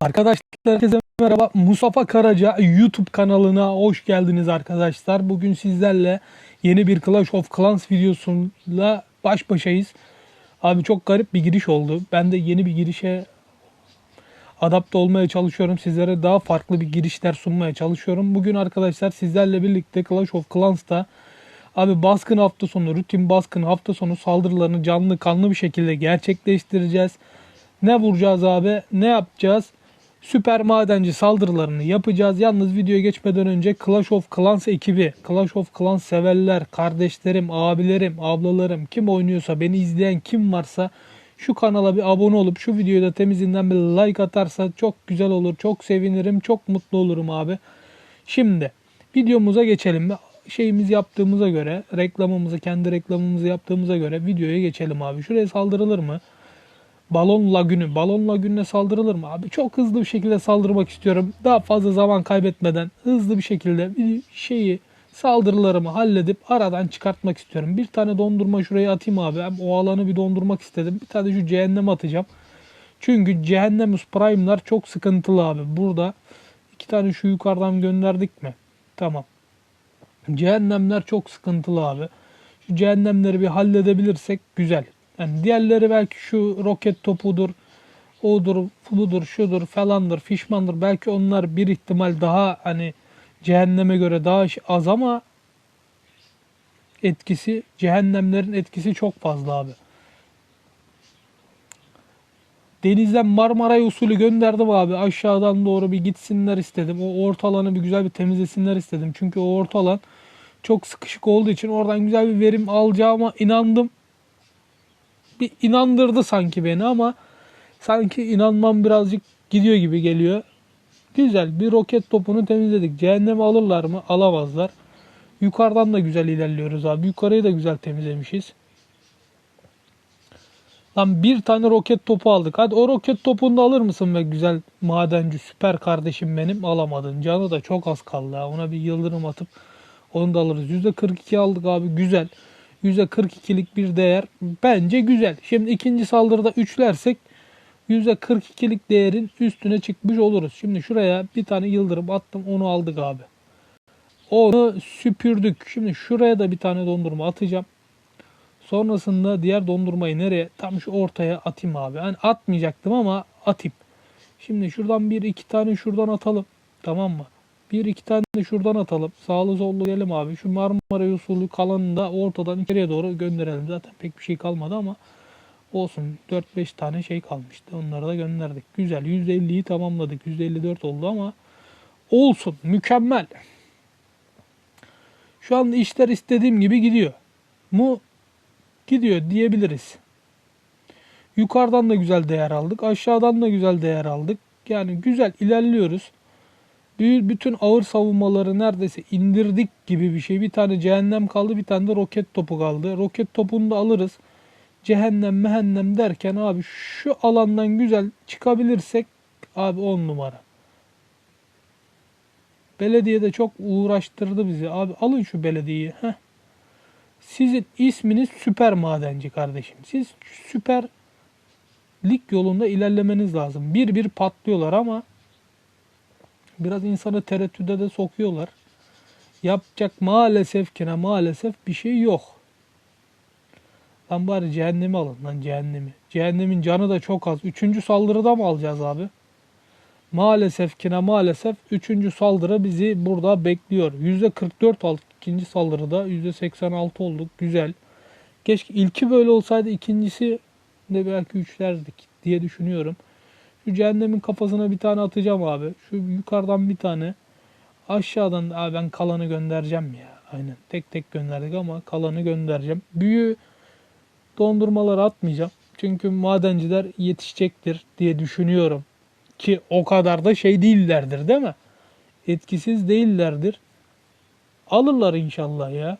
Arkadaşlar herkese merhaba. Mustafa Karaca YouTube kanalına hoş geldiniz arkadaşlar. Bugün sizlerle yeni bir Clash of Clans videosuyla baş başayız. Abi çok garip bir giriş oldu. Ben de yeni bir girişe adapte olmaya çalışıyorum. Sizlere daha farklı bir girişler sunmaya çalışıyorum. Bugün arkadaşlar sizlerle birlikte Clash of Clans'ta abi baskın hafta sonu, rutin baskın hafta sonu saldırılarını canlı kanlı bir şekilde gerçekleştireceğiz. Ne vuracağız abi? Ne yapacağız? Süper madenci saldırılarını yapacağız. Yalnız videoya geçmeden önce Clash of Clans ekibi, Clash of Clans severler, kardeşlerim, abilerim, ablalarım, kim oynuyorsa, beni izleyen kim varsa şu kanala bir abone olup şu videoyu da temizinden bir like atarsa çok güzel olur. Çok sevinirim, çok mutlu olurum abi. Şimdi videomuza geçelim. Şeyimiz yaptığımıza göre, reklamımızı, kendi reklamımızı yaptığımıza göre videoya geçelim abi. Şuraya saldırılır mı? Balon lagünü. Balon lagününe saldırılır mı? Abi çok hızlı bir şekilde saldırmak istiyorum. Daha fazla zaman kaybetmeden hızlı bir şekilde bir şeyi saldırılarımı halledip aradan çıkartmak istiyorum. Bir tane dondurma şuraya atayım abi. Hem o alanı bir dondurmak istedim. Bir tane şu cehenneme atacağım. Çünkü cehennemus prime'lar çok sıkıntılı abi. Burada iki tane şu yukarıdan gönderdik mi? Tamam. Cehennemler çok sıkıntılı abi. Şu cehennemleri bir halledebilirsek güzel. Yani diğerleri belki şu roket topudur, odur, budur, şudur falandır, fişmandır. Belki onlar bir ihtimal daha hani cehenneme göre daha az ama etkisi, cehennemlerin etkisi çok fazla abi. Denizden Marmaray usulü gönderdim abi. Aşağıdan doğru bir gitsinler istedim. O orta alanı bir güzel bir temizlesinler istedim. Çünkü o orta alan çok sıkışık olduğu için oradan güzel bir verim alacağıma inandım bir inandırdı sanki beni ama sanki inanmam birazcık gidiyor gibi geliyor. Güzel bir roket topunu temizledik. Cehennemi alırlar mı? Alamazlar. Yukarıdan da güzel ilerliyoruz abi. Yukarıyı da güzel temizlemişiz. Lan bir tane roket topu aldık. Hadi o roket topunu da alır mısın be güzel madenci süper kardeşim benim alamadın. Canı da çok az kaldı ha. Ona bir yıldırım atıp onu da alırız. %42 aldık abi güzel. %42'lik bir değer bence güzel. Şimdi ikinci saldırıda üçlersek %42'lik değerin üstüne çıkmış oluruz. Şimdi şuraya bir tane yıldırım attım onu aldık abi. Onu süpürdük. Şimdi şuraya da bir tane dondurma atacağım. Sonrasında diğer dondurmayı nereye? Tam şu ortaya atayım abi. Yani atmayacaktım ama atayım. Şimdi şuradan bir iki tane şuradan atalım. Tamam mı? Bir iki tane de şuradan atalım. Sağlı sollu gelelim abi. Şu Marmara usulü kalanını da ortadan içeriye doğru gönderelim. Zaten pek bir şey kalmadı ama olsun. 4-5 tane şey kalmıştı. Onları da gönderdik. Güzel. %50'yi tamamladık. %54 oldu ama olsun. Mükemmel. Şu anda işler istediğim gibi gidiyor. Mu gidiyor diyebiliriz. Yukarıdan da güzel değer aldık. Aşağıdan da güzel değer aldık. Yani güzel ilerliyoruz bütün ağır savunmaları neredeyse indirdik gibi bir şey. Bir tane cehennem kaldı, bir tane de roket topu kaldı. Roket topunu da alırız. Cehennem mehennem derken abi şu alandan güzel çıkabilirsek abi on numara. Belediye de çok uğraştırdı bizi. Abi alın şu belediyeyi. Heh. Sizin isminiz süper madenci kardeşim. Siz süper lig yolunda ilerlemeniz lazım. Bir bir patlıyorlar ama biraz insanı tereddüde de sokuyorlar. Yapacak maalesef ki ne maalesef bir şey yok. Lan bari cehennemi alın lan cehennemi. Cehennemin canı da çok az. Üçüncü saldırıda mı alacağız abi? Maalesef ki ne maalesef üçüncü saldırı bizi burada bekliyor. %44 aldık ikinci saldırıda. %86 olduk. Güzel. Keşke ilki böyle olsaydı ikincisi de belki üçlerdik diye düşünüyorum. Şu cehennemin kafasına bir tane atacağım abi. Şu yukarıdan bir tane. Aşağıdan abi ben kalanı göndereceğim ya. Aynen tek tek gönderdik ama kalanı göndereceğim. Büyü dondurmaları atmayacağım. Çünkü madenciler yetişecektir diye düşünüyorum. Ki o kadar da şey değillerdir değil mi? Etkisiz değillerdir. Alırlar inşallah ya.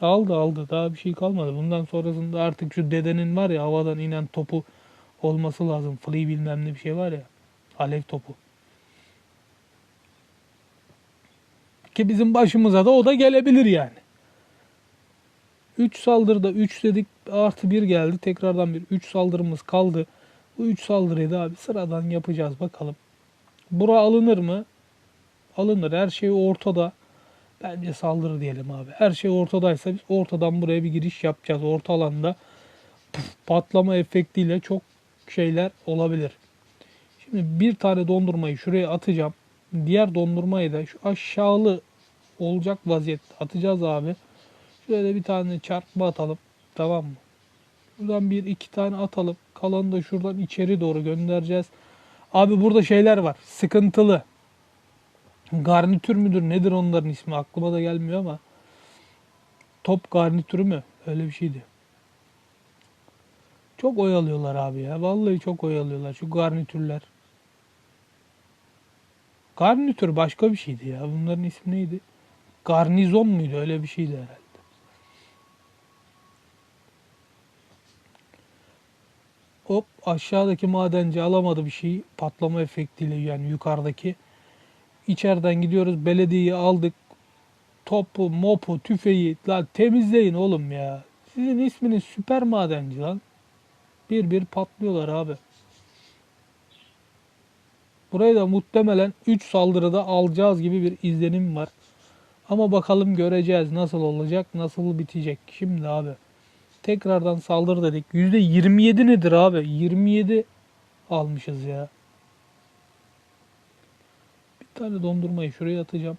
Aldı aldı. Daha bir şey kalmadı. Bundan sonrasında artık şu dedenin var ya havadan inen topu olması lazım. Flea bilmem ne bir şey var ya. Alev topu. Ki bizim başımıza da o da gelebilir yani. 3 saldırıda 3 dedik artı 1 geldi. Tekrardan bir 3 saldırımız kaldı. Bu üç saldırıyı da abi sıradan yapacağız bakalım. Bura alınır mı? Alınır. Her şey ortada. Bence saldırı diyelim abi. Her şey ortadaysa biz ortadan buraya bir giriş yapacağız. Orta alanda patlama efektiyle çok şeyler olabilir. Şimdi bir tane dondurmayı şuraya atacağım. Diğer dondurmayı da şu aşağılı olacak vaziyette atacağız abi. Da bir tane çarpma atalım. Tamam mı? Buradan bir iki tane atalım. Kalanı da şuradan içeri doğru göndereceğiz. Abi burada şeyler var. Sıkıntılı. Garnitür müdür nedir onların ismi aklıma da gelmiyor ama. Top garnitürü mü? Öyle bir şeydi. Çok oyalıyorlar abi ya. Vallahi çok oyalıyorlar şu garnitürler. Garnitür başka bir şeydi ya. Bunların ismi neydi? Garnizon muydu? Öyle bir şeydi herhalde. Hop aşağıdaki madenci alamadı bir şey patlama efektiyle yani yukarıdaki. İçeriden gidiyoruz belediyeyi aldık. Topu, mopu, tüfeği lan temizleyin oğlum ya. Sizin isminiz süper madenci lan. Bir bir patlıyorlar abi. Burayı da muhtemelen 3 saldırıda alacağız gibi bir izlenim var. Ama bakalım göreceğiz nasıl olacak, nasıl bitecek. Şimdi abi tekrardan saldır dedik. %27 nedir abi? 27 almışız ya. Bir tane dondurmayı şuraya atacağım.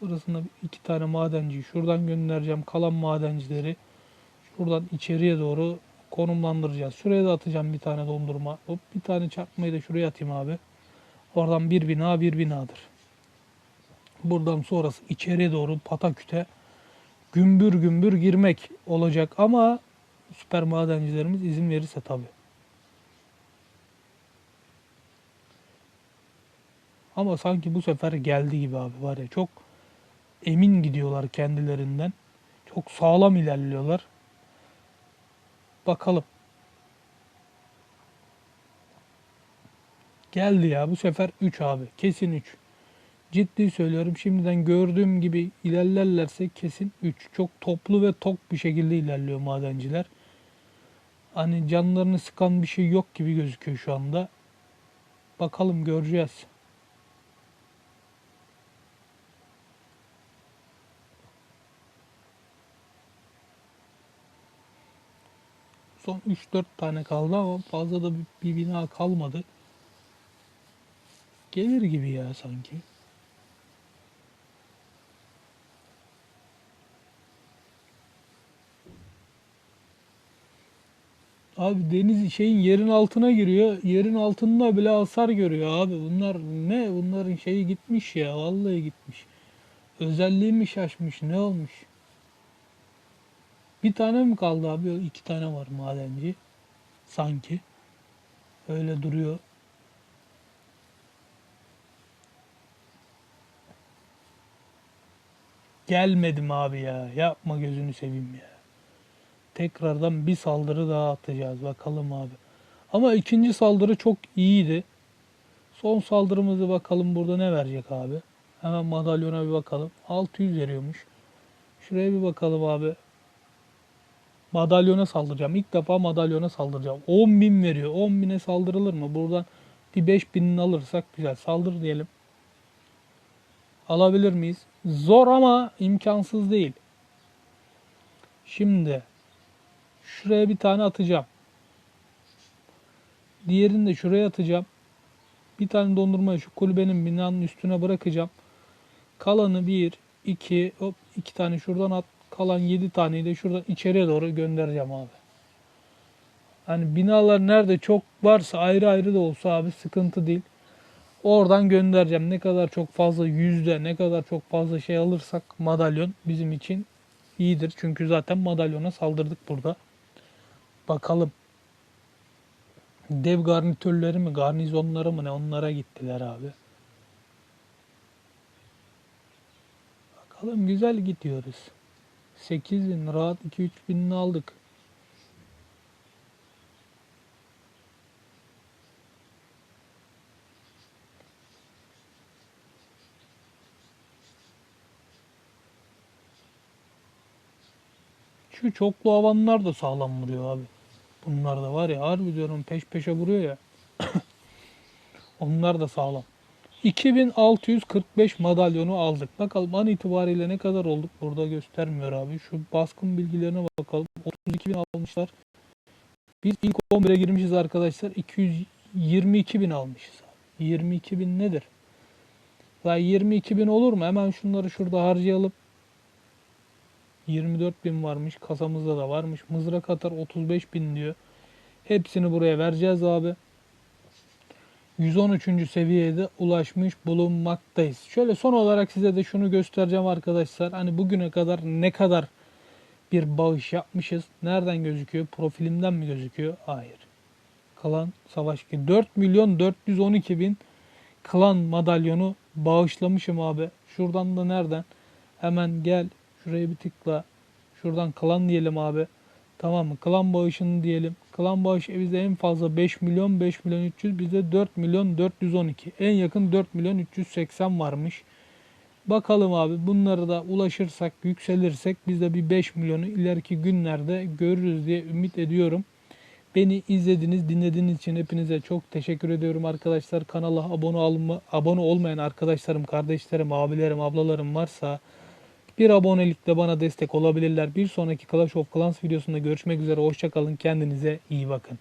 Sonrasında iki tane madenciyi şuradan göndereceğim. Kalan madencileri şuradan içeriye doğru konumlandıracağız. Şuraya da atacağım bir tane dondurma. Hop bir tane çarpmayı da şuraya atayım abi. Oradan bir bina bir binadır. Buradan sonrası içeriye doğru pataküte gümbür gümbür girmek olacak ama süper madencilerimiz izin verirse tabi. Ama sanki bu sefer geldi gibi abi var ya çok emin gidiyorlar kendilerinden. Çok sağlam ilerliyorlar. Bakalım. Geldi ya bu sefer 3 abi. Kesin 3. Ciddi söylüyorum şimdiden gördüğüm gibi ilerlerlerse kesin 3. Çok toplu ve tok bir şekilde ilerliyor madenciler. Hani canlarını sıkan bir şey yok gibi gözüküyor şu anda. Bakalım göreceğiz. Son 3-4 tane kaldı ama fazla da bir, bina kalmadı. Gelir gibi ya sanki. Abi deniz şeyin yerin altına giriyor. Yerin altında bile hasar görüyor abi. Bunlar ne? Bunların şeyi gitmiş ya. Vallahi gitmiş. Özelliği mi şaşmış? Ne olmuş? Bir tane mi kaldı abi? İki tane var madenci. Sanki. Öyle duruyor. Gelmedim abi ya. Yapma gözünü seveyim ya. Tekrardan bir saldırı daha atacağız. Bakalım abi. Ama ikinci saldırı çok iyiydi. Son saldırımızı bakalım burada ne verecek abi. Hemen madalyona bir bakalım. 600 veriyormuş. Şuraya bir bakalım abi. Madalyona saldıracağım. İlk defa madalyona saldıracağım. 10.000 veriyor. 10.000'e saldırılır mı? Buradan bir 5.000'ini alırsak güzel. Saldır diyelim. Alabilir miyiz? Zor ama imkansız değil. Şimdi şuraya bir tane atacağım. Diğerini de şuraya atacağım. Bir tane dondurmayı şu kulübenin binanın üstüne bırakacağım. Kalanı bir, iki, hop iki tane şuradan at. Kalan yedi taneyi de şuradan içeriye doğru göndereceğim abi. Hani binalar nerede çok varsa ayrı ayrı da olsa abi sıkıntı değil. Oradan göndereceğim. Ne kadar çok fazla yüzde, ne kadar çok fazla şey alırsak madalyon bizim için iyidir. Çünkü zaten madalyona saldırdık burada. Bakalım. Dev garnitörleri mi, garnizonları mı ne onlara gittiler abi. Bakalım güzel gidiyoruz. 8 bin rahat 2-3 binini aldık. Şu çoklu havanlar da sağlam vuruyor abi. Bunlar da var ya harbi diyorum peş peşe vuruyor ya. Onlar da sağlam. 2645 madalyonu aldık. Bakalım an itibariyle ne kadar olduk burada göstermiyor abi. Şu baskın bilgilerine bakalım. 32 bin almışlar. Biz ilk 11'e girmişiz arkadaşlar. 222 bin almışız. 22 bin nedir? La 22 bin olur mu? Hemen şunları şurada harcayalım. 24 bin varmış. Kasamızda da varmış. Mızrak atar 35 bin diyor. Hepsini buraya vereceğiz abi. 113. seviyede ulaşmış bulunmaktayız. Şöyle son olarak size de şunu göstereceğim arkadaşlar. Hani bugüne kadar ne kadar bir bağış yapmışız. Nereden gözüküyor? Profilimden mi gözüküyor? Hayır. Klan savaş ki 4 milyon 412 bin klan madalyonu bağışlamışım abi. Şuradan da nereden? Hemen gel şuraya bir tıkla. Şuradan klan diyelim abi. Tamam mı? Klan bağışını diyelim. Klan bağışı bizde en fazla 5 milyon 5 milyon 300 bizde 4 milyon 412. En yakın 4 milyon 380 varmış. Bakalım abi bunları da ulaşırsak yükselirsek biz de bir 5 milyonu ileriki günlerde görürüz diye ümit ediyorum. Beni izlediğiniz, dinlediğiniz için hepinize çok teşekkür ediyorum arkadaşlar. Kanala abone olma, abone olmayan arkadaşlarım, kardeşlerim, abilerim, ablalarım varsa bir abonelikle bana destek olabilirler. Bir sonraki Clash of Clans videosunda görüşmek üzere. Hoşçakalın. Kendinize iyi bakın.